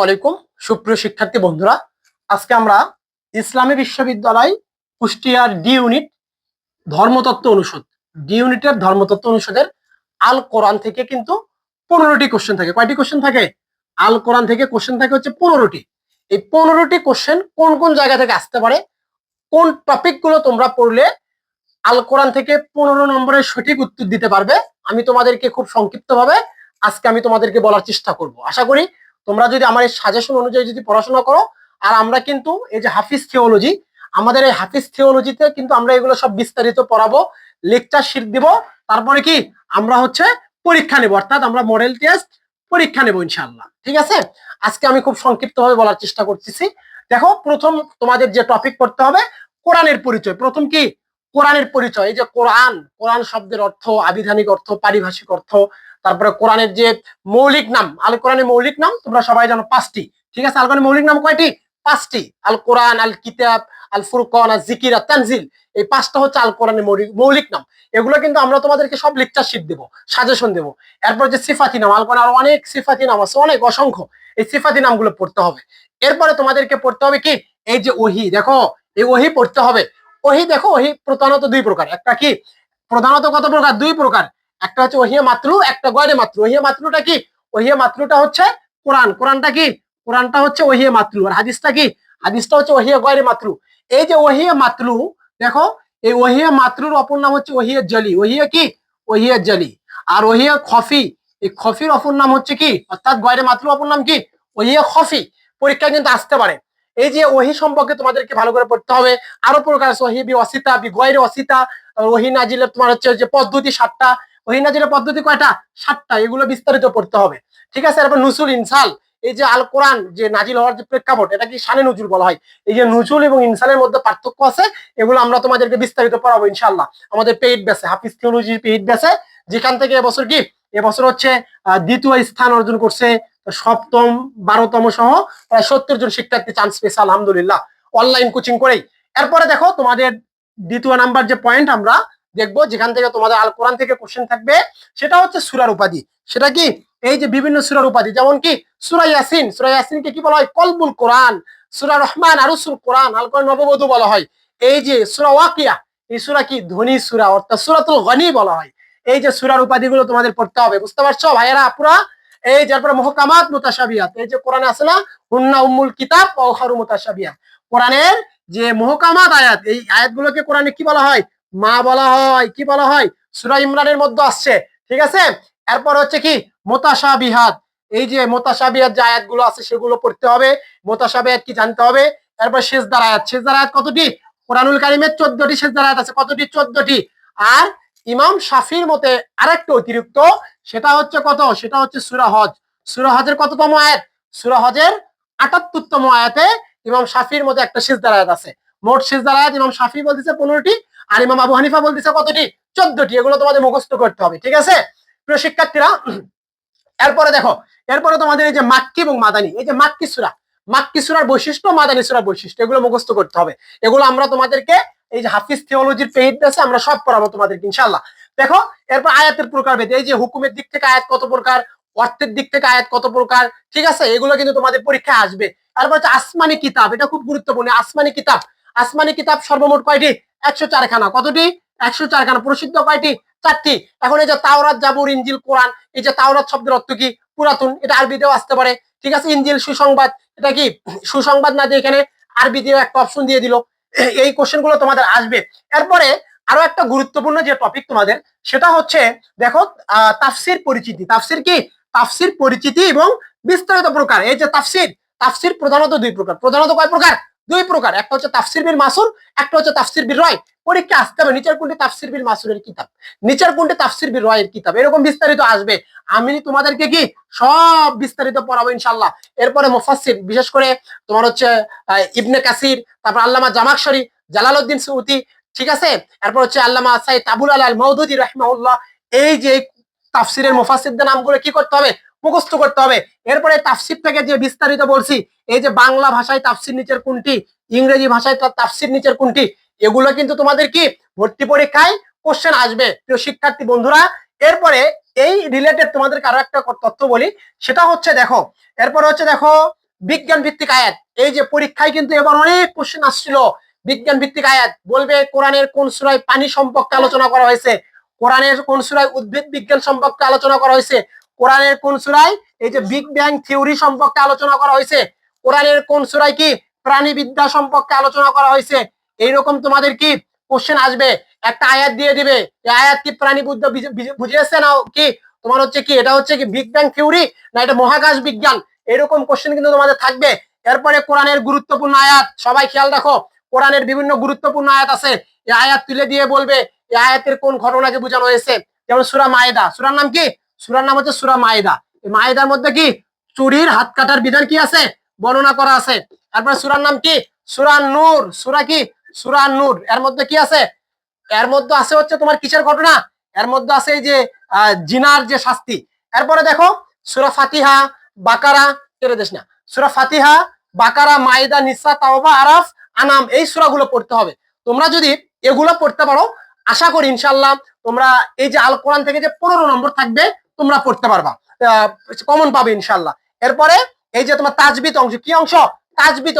আলাইকুম। সুপ্রিয় শিক্ষার্থী বন্ধুরা, আজকে আমরা ইসলামী বিশ্ববিদ্যালয় কুষ্টিয়ার ডি ইউনিট ধর্মতত্ত্ব অনুষদ। ডি ইউনিটের ধর্মতত্ত্ব অনুষদের আল কোরআন থেকে কিন্তু পনেরোটি কোশ্চেন থাকে। কয়টি কোশ্চেন থাকে? আল কোরআন থেকে কোশ্চেন থাকে হচ্ছে পনেরোটি। এই পনেরোটি কোশ্চেন কোন কোন জায়গা থেকে আসতে পারে? কোন টপিকগুলো তোমরা পড়লে আল কোরআন থেকে পনেরো নম্বরের সঠিক উত্তর দিতে পারবে? আমি তোমাদেরকে খুব সংক্ষিপ্তভাবে আজকে আমি তোমাদেরকে বলার চেষ্টা করব। আশা করি তোমরা যদি আমার এই সাজেশন অনুযায়ী যদি পড়াশোনা করো, আর আমরা কিন্তু এই যে হাফিজ থিওলজি আমাদের এই হাফিজ থিওলজিতে কিন্তু আমরা এগুলো সব বিস্তারিত পড়াবো লেকচার শিট দিব, তারপরে কি? আমরা হচ্ছে পরীক্ষা নেব, অর্থাৎ আমরা মডেল টেস্ট পরীক্ষা নেব ইনশাল্লাহ ঠিক আছে? আজকে আমি খুব সংক্ষিপ্তভাবে বলার চেষ্টা করতেছি। দেখো, প্রথম তোমাদের যে টপিক পড়তে হবে, কোরআনের পরিচয়। প্রথম কি? কোরআনের পরিচয়। এই যে কোরআন কোরআন শব্দের অর্থ, আবিধানিক অর্থ, পারিভাষিক অর্থ তারপরে কোরআনের যে মৌলিক নাম, আল কোরআনের মৌলিক নাম, তোমরা সবাই জানো পাঁচটি। ঠিক আছে? আল কোরআনের মৌলিক নাম কয়টি? পাঁচটি। আল কোরআন, আল কিতাব, আল ফুরকন, আল জিকির আর তানজিল। এই পাঁচটা হচ্ছে আল কোরআনের মৌলিক মৌলিক নাম। এগুলো কিন্তু আমরা তোমাদেরকে সব লেকচার শিট দেবো সাজেশন দেবো। এরপর যে সিফাতি নাম, আল কোরআন অনেক সিফাতি নাম আছে, অনেক, অসংখ্য। এই সিফাতি নামগুলো পড়তে হবে। এরপরে তোমাদেরকে পড়তে হবে কি? এই যে ওহি, দেখো? এই ওহি পড়তে হবে। ওহি, দেখো? ওহি প্রধানত দুই প্রকার। একটা কি? প্রধানত কত প্রকার? দুই প্রকার। একটা হচ্ছে ওহিয়া মাতলু একটা গয়রে মাতলু ওহিয়া মাতলুটা কি? ওহিয়া মাতলুটা হচ্ছে কোরআন। কোরআনটা কি? কোরআনটা হচ্ছে ওহিয়া মাতলু আর হাদিসটা কি? হাদিসটা হচ্ছে ওহিয়া গয়রে মাতলু এই যে ওহিয়া মাতলু দেখো, এই ওহিয়া মাতলুর অপর নাম হচ্ছে ওহিয়া জলি। ওহিয়া কি? ওহিয়া জলি। আর ওহিয়া খফি, এই খফির অপর নাম হচ্ছে কি? অর্থাৎ গয়রে মাতলু অপর নাম কি? ওহিয়া খফি। পরীক্ষা কিন্তু আসতে পারে। এই যে ওহি সম্পর্কে তোমাদেরকে ভালো করে পড়তে হবে। আরও প্রকার ওহি বি অসিতা, বি গয়রে অসিতা ওহি নাজিলের তোমার হচ্ছে যে পদ্ধতি সাতটা। ওহি নাজিলের পদ্ধতি কয়টা? সাতটা, এগুলো বিস্তারিত পড়তে হবে। ঠিক আছে? এরপর নুসুল ইনসাল, এই যে আল কোরআন যে নাজিল হওয়ার যে প্রেক্ষাপট, এটা কি শানে নজুল বলা হয়? এই যে নজুল এবং ইনসালের মধ্যে পার্থক্য আছে, এগুলো আমরা তোমাদেরকে বিস্তারিত পড়াবো ইনশাল্লাহ আমাদের পেইড ব্যাসে, হাফিজ থিওলজি পেইড ব্যাসে, যেখান থেকে এবছর কি? এবছর হচ্ছে দ্বিতীয় স্থান অর্জন করছে সপ্তম, বারোতম সহ প্রায় সত্তর জন শিক্ষার্থী চান্স পেয়েছে, আলহামদুলিল্লাহ। অনলাইন কোচিং করেই। এরপরে দেখো তোমাদের দ্বিতীয় নাম্বার যে পয়েন্ট আমরা দেখব যেখান থেকে তোমাদের আল কোরআন থেকে কোশ্চেন থাকবে। সেটা হচ্ছে সুরার উপাধি। সেটা কি? এই যে বিভিন্ন সুরার উপাধি, যেমন কি? সুরা ইয়াসিন। সুরা ইয়াসিনকে কি বলা হয়? কলবুল কোরআন। সুরা রহমান আরুসুল কোরআন। আল কোরআন নববধূ বলা হয়। এই যে সুরা ওয়াকিয়া, এই সুরা কি? ধনী সুরা, অর্থাৎ সুরাতুল গনি বলা হয়। এই যে সুরার উপাধিগুলো তোমাদের পড়তে হবে, বুঝতে পারছ? ভাইয়েরা, আপুরা, এই যার পরে মহকামাত মুতাসাবিয়াত এই যে কোরআনে আছে না? হুন্না উম্মুল কিতাব ও হারু মুতাসাবিয়াত কোরআনের যে মহকামাত আয়াত, এই আয়াতগুলোকে কোরআনে কি বলা হয়? মা বলা হয়, কি বলা হয়? সুরা ইমরানের মধ্যে আসছে, ঠিক আছে? এরপর হচ্ছে কি? মোতাসাবিহাত। এই যে মোতাসাবিহাত যে আয়াতগুলো আছে, সেগুলো পড়তে হবে। মোতাসাবিহাত কি জানতে হবে? এরপর শেষদার আয়াত। শেষদার আয়াত কতটি? কোরআনুল কারিমের চোদ্দটি শেষদার আয়াত আছে। কতটি? চোদ্দটি। আর ইমাম শাফির মতে আরেকটা অতিরিক্ত, সেটা হচ্ছে কত? সেটা হচ্ছে সুরা হজ। সুরা হজের কততম আয়াত? সুরা হজের আটাত্তরতম আয়াতে ইমাম শাফির মতে একটা শেষদার আয়াত আছে। মোট শেষদার আয়াত ইমাম শাফি বলতেছে পনেরোটি আর ইমাম আবু হানিফা বলতেছে কতটি? চোদ্দটি। এগুলো তোমাদের মুখস্থ করতে হবে, ঠিক আছে? প্রিয় শিক্ষার্থীরা, এরপরে দেখো, এরপরে তোমাদের এই যে মাক্কি এবং মাদানি, এই যে মাক্কি সুরা, মাক্কি সুরার বৈশিষ্ট্য, মাদানি সুরার বৈশিষ্ট্য, এগুলো মুখস্থ করতে হবে। এগুলো আমরা তোমাদেরকে এই যে হাফিজ থিওলজির পেইড আছে, আমরা সব পড়াবো তোমাদেরকে ইনশাল্লাহ দেখো, এরপর আয়াতের প্রকার ভেদ এই যে হুকুমের দিক থেকে আয়াত কত প্রকার, অর্থের দিক থেকে আয়াত কত প্রকার, ঠিক আছে? এগুলো কিন্তু তোমাদের পরীক্ষায় আসবে। তারপর হচ্ছে আসমানি কিতাব, এটা খুব গুরুত্বপূর্ণ, আসমানি কিতাব। আসমানি কিতাব সর্বমোট কয়টি? একশো চারখানা। কতটি? একশো চারখানা। প্রসিদ্ধ কয়টি? চারটি। এখন এই যে তাওরাত জাবুর ইঞ্জিল কোরআন, এই যে তাওরাত শব্দের অর্থ কি? পুরাতন। এটা আরবিতেও আসতে পারে। ঠিক আছে? ইঞ্জিল সুসংবাদ। এটা কি? সুসংবাদ না দিয়ে এখানে আরবিতেও একটা অপশন দিয়ে দিল। এই কোশ্চেনগুলো তোমাদের আসবে। এরপরে আরও একটা গুরুত্বপূর্ণ যে টপিক তোমাদের, সেটা হচ্ছে, দেখো তাফসির পরিচিতি। তাফসির কি? তাফসির পরিচিতি এবং বিস্তারিত প্রকার। এই যে তাফসির তাফসির প্রধানত দুই প্রকার। প্রধানত কয় প্রকার? দুই প্রকার, একটা হচ্ছে তাফসির বিল মাসুর, একটা হচ্ছে তাফসির বিল রয়। পরীক্ষা আসতে হবে নিচের কোনটি তাফসির বিল মাসুরের কিতাব? নিচের কোনটি তাফসির বিল রয়ের কিতাব? এরকম বিস্তারিত আসবে। আমি তোমাদেরকে কি সব বিস্তারিত পড়াবো ইনশাল্লাহ এরপরে মুফাসসির, বিশেষ করে তোমার হচ্ছে ইবনে কাসির, তারপর আল্লামা জামাকশরী জালালউদ্দিন সৌদি ঠিক আছে? এরপর হচ্ছে আল্লামা সাইদ আবুল আল মৌদুদি রহমাউল্লাহ এই যে তাফসিরের মুফাসসিরদের নামগুলো কি করতে হবে? মুখস্থ করতে হবে। এরপরে তাফসির থেকে যে বিস্তারিত বলছি, এই যে বাংলা ভাষায় তাফসির নিচের কোনটি, ইংরেজি ভাষায় তাফসির নিচের কোনটি, এগুলো কিন্তু তোমাদের কি ভর্তি পরীক্ষায় কোশ্চেন আসবে। প্রিয় শিক্ষার্থী বন্ধুরা, এরপরে এই রিলেটেড তোমাদেরকে আরও একটা তথ্য বলি, সেটা হচ্ছে দেখো, এরপরে হচ্ছে দেখো বিজ্ঞান ভিত্তিক আয়াত। এই যে পরীক্ষায় কিন্তু এবার অনেক কোশ্চেন আসছিল। বিজ্ঞান ভিত্তিক আয়াত, বলবে কোরআনের কোন সুরায় পানি সম্পর্কে আলোচনা করা হয়েছে, কোরআনের কোন সুরায় উদ্ভিদ বিজ্ঞান সম্পর্কে আলোচনা করা হয়েছে কোরআনের কোন সুরায়? এই যে বিগ ব্যাং থিওরি সম্পর্কে আলোচনা করা হয়েছে। কোরআনের কোন সুরায় কি? প্রাণীবিদ্যা সম্পর্কে আলোচনা করা হয়েছে। এইরকম তোমাদের কি কোশ্চেন আসবে? একটা আয়াত দিয়ে দিবে। আয়াত কি প্রাণী বুদ্ধ বুঝিয়েছে না কি? তোমার হচ্ছে কি, এটা হচ্ছে কি বিগ ব্যাং থিওরি না এটা মহাকাশ বিজ্ঞান? এরকম কোশ্চেন কিন্তু তোমাদের থাকবে। এরপরে কোরআনের গুরুত্বপূর্ণ আয়াত। সবাই খেয়াল রাখো, কোরআনের বিভিন্ন গুরুত্বপূর্ণ আয়াত আছে। এই আয়াত তুলে দিয়ে বলবে, এই আয়াতের কোন ঘটনাকে বোঝানো হয়েছে? যেমন সুরা মায়েদা। সুরার নাম কি? সুরার নাম হচ্ছে সুরা মায়েদা। মায়েদার মধ্যে কি? চুরির হাত কাটার বিধান কি আছে? বর্ণনা করা আছে। তারপরে সুরার নাম কি? সুরা নূর। সুরা কি? সুরা নূর। এর মধ্যে কি আছে? এর মধ্যে আছে হচ্ছে তোমার কিসের ঘটনা? এর মধ্যে আছে যে জিনার যে শাস্তি। এরপরে দেখো, সুরা ফাতিহা, বাকারা কেড়ে দেশ না। সুরা ফাতিহা, বাকারা মাইদা নিসা, তাওবা, আরাফ, আনাম, এই সুরাগুলো পড়তে হবে। তোমরা যদি এগুলো পড়তে পারো, আশা করি ইনশাল্লাহ তোমরা এই যে আল কোরআন থেকে যে পনেরো নম্বর থাকবে তোমরা পড়তে পারবা। কমন পাবে ইনশাল্লাহ এরপরে এই যে তোমার তাজবিত অংশ, কি অংশ? তাজবিত